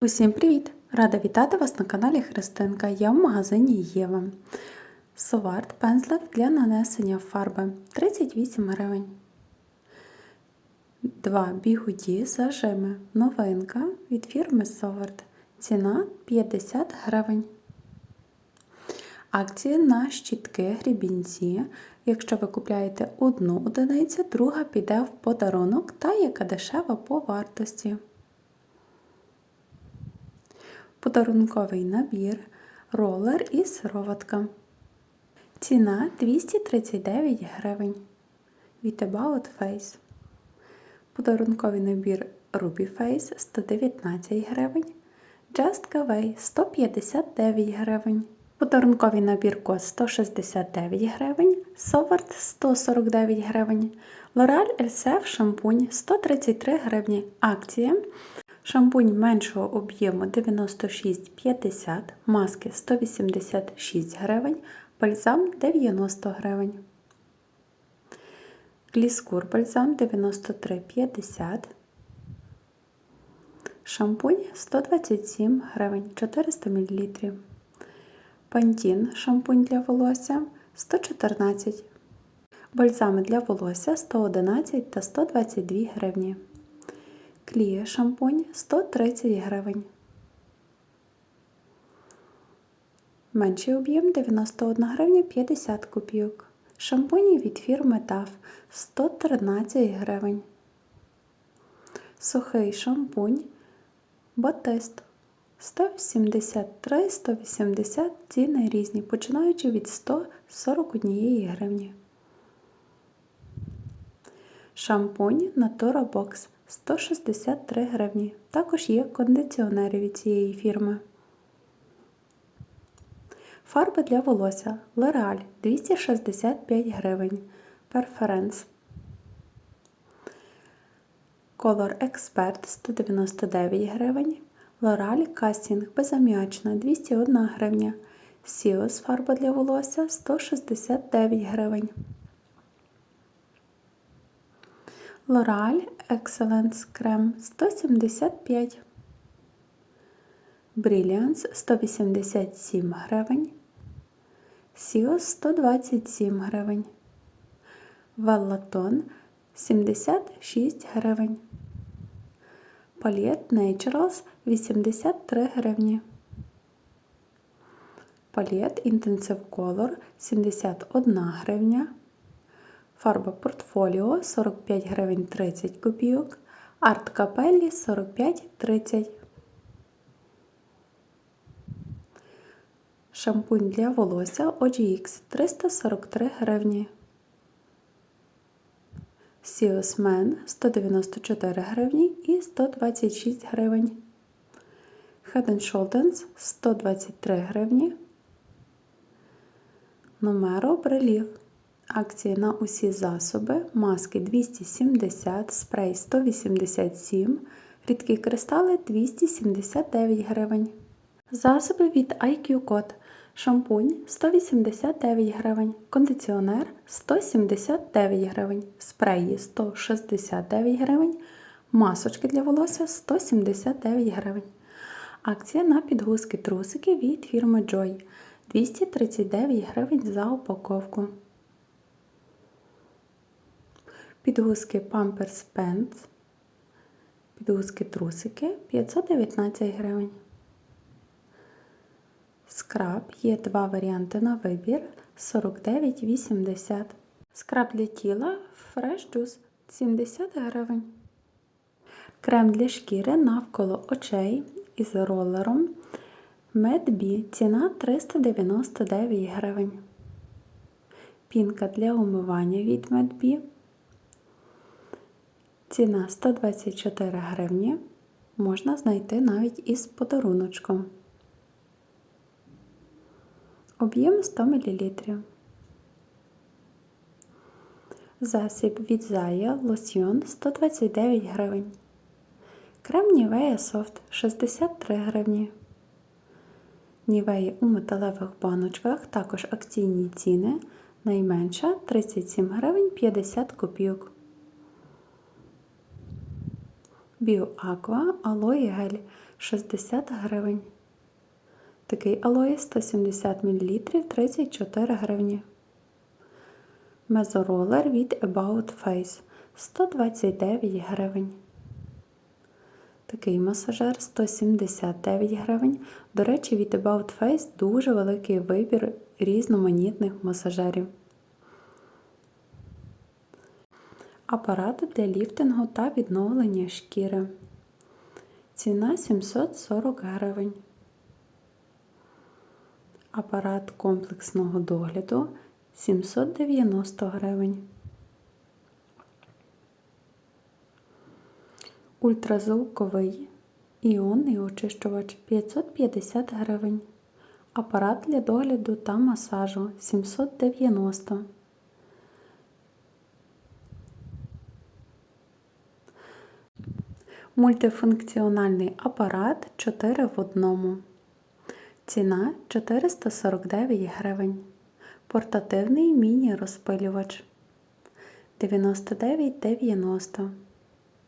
Усім привіт! Рада вітати вас на каналі Христинка. Я в магазині Єва. Соварт пензлик для нанесення фарби 38 гривень. Два бігуді зажими. Новинка від фірми Соварт. Ціна 50 гривень. Акції на щітки грібінці. Якщо ви купляєте одну одиницю, друга піде в подарунок та яка дешева по вартості. Подарунковий набір, ролер і сироватка. Ціна 239 гривень. Від About Face. Подарунковий набір Ruby Face 119 гривень. Just Caway 159 гривень. Подарунковий набір кос 169 гривень, Соварт 149 гривень, L'Oreal Elsef шампунь 133 гривні. Акція. Шампунь меншого об'єму 96,50, маски 186 гривень, бальзам 90 гривень. Гліскур бальзам 93,50. Шампунь 127 гривень 400 мл. Пантін шампунь для волосся 114 Бальзами для волосся 111 та 122 гривні. Кліє шампунь 130 гривень. Менший об'єм 91 гривня 50 копійок. Шампуні від фірми TAF 113 гривень. Сухий шампунь Батист 173-180 ціни різні, починаючи від 141 гривні. Шампунь Natura Box 163 гривні. Також є кондиціонери від цієї фірми. Фарби для волосся L'Oreal 265 гривень. Preference. Color Expert 199 гривень. L'Oreal Casting безаміачна 201 гривня. Сіос фарба для волосся 169 гривень. L'Oreal Excellence крем 175. Brilliance 187 гривень. Сіос 127 гривень. Веллатон 76 гривень. Палет Naturals 83 гривні. Палет Intensive Color 71 гривня. Фарба Портфоліо 45 гривень 30 копійок. Арт Капеллі 45-30. Шампунь для волосся OGX 343 гривні. Сіос Мен 194 гривні і 126 гривень. Head Shoulders 123 гривні. Номеро Брелів. Акції на усі засоби. Маски 270, спрей 187, рідкі кристали 279 гривень. Засоби від IQ Code. Шампунь 189 гривень, кондиціонер 179 гривень, спреї 169 гривень, масочки для волосся 179 гривень. Акція на підгузки трусики від фірми Joy 239 гривень за упаковку. Підгузки Pampers Pants, підгузки трусики 519 гривень. Скраб є два варіанти на вибір 49,80. Скраб для тіла Fresh Juice 70 гривень. Крем для шкіри навколо очей із ролером Medbee ціна 399 гривень. Пінка для умивання від Medbee. Ціна 124 гривні. Можна знайти навіть із подаруночком. Об'єм 100 мл. Засіб від Зая лосьйон 129 гривень. Крем Нівея Софт 63 гривні. Нівеї у металевих баночках також акційні ціни. Найменша 37 гривень 50 копійок. Біоаква алої гель 60 гривень. Такий алоє 170 мл 34 гривні. Мезоролер від About Face 129 гривень. Такий масажер 179 гривень. До речі, від About Face дуже великий вибір різноманітних масажерів. Апарат для ліфтингу та відновлення шкіри. Ціна 740 гривень. Апарат комплексного догляду 790 гривень. Ультразвуковий іонний очищувач 550 гривень. Апарат для догляду та масажу 790 Мультифункціональний апарат 4 в одному. Ціна 449 гривень. Портативний міні-розпилювач 99,90.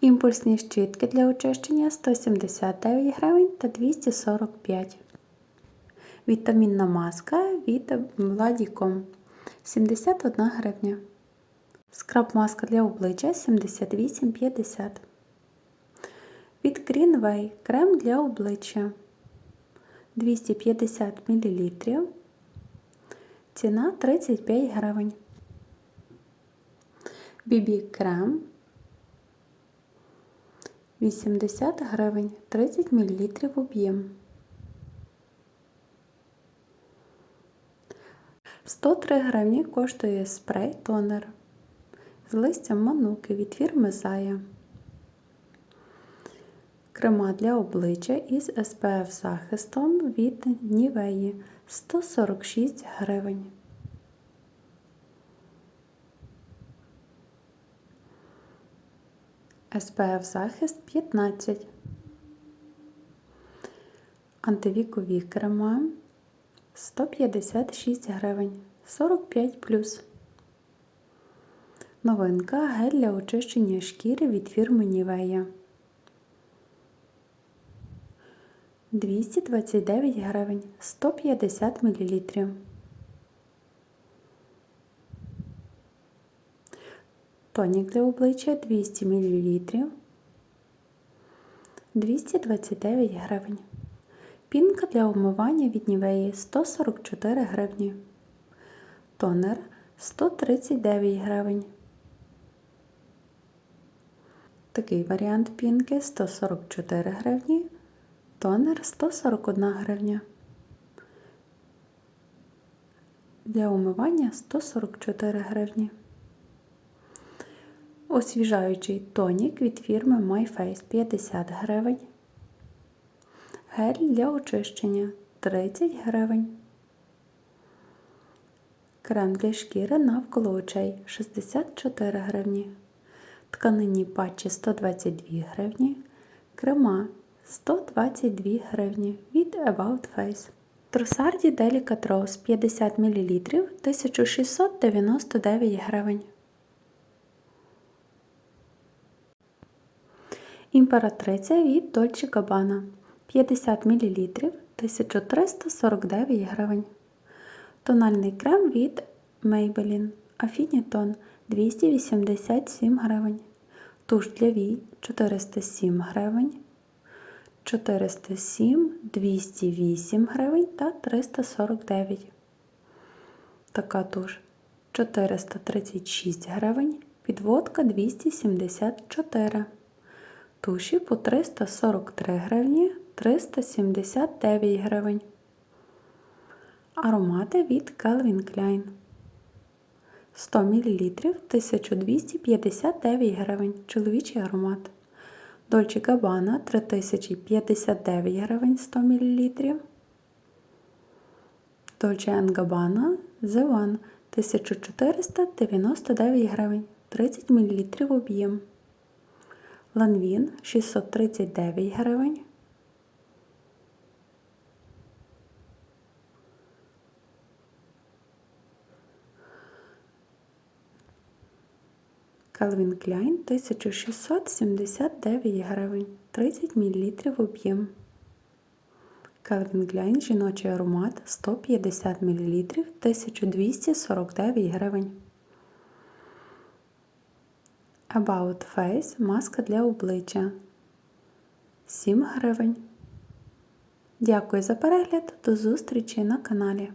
Імпульсні щітки для очищення 179 гривень та 245. Вітамінна маска від Vladicom 71 гривня. Скраб маска для обличчя 78,50. Greenway крем для обличчя 250 мл. Ціна 35 гривень. Бібі крем 80 гривень 30 мл об'єм. 103 гривні коштує спрей тонер з листям мануки від фірми Зая. Крема для обличчя із SPF захистом від Нівеї 146 гривень. SPF захист 15. Антивікові крема 156 гривень 45 плюс. Новинка гель для очищення шкіри від фірми Нівея. 229 гривень 150 мл. Тонік для обличчя 200 мл. 229 гривень. Пінка для умивання від Нівеї 144 гривні. Тонер 139 гривень. Такий варіант пінки 144 гривні. Тонер 141 гривня. Для умивання 144 гривні. Освіжаючий тонік від фірми MyFace 50 гривень. Гель для очищення 30 гривень. Крем для шкіри навколо очей 64 гривні. Тканині патчі 122 гривні. Крема 122 гривні від About Face. Тросарді Delicate Rose 50 мл 1699 гривень. Імператриця від Dolce Gabbana 50 мл 1349 гривень. Тональний крем від Maybelline Affinity 287 гривень. Туш для вій 407 гривень. 407, 208 гривень та 349. Така туш 436 гривень, підводка 274. Туші по 343 гривні, 379 гривень. Аромати від Calvin Klein 100 мл 1259 гривень. Чоловічий аромат. Dolce Gabbana 3059 гривень 100 мл. Dolce Gabbana The One 1499 гривень 30 мл об'єм. Ланвін 639 гривень. Calvin Klein 1679 гривень 30 мл об'єм. Calvin Klein жіночий аромат 150 мл 1249 гривень. About Face маска для обличчя 7 гривень. Дякую за перегляд. До зустрічі на каналі.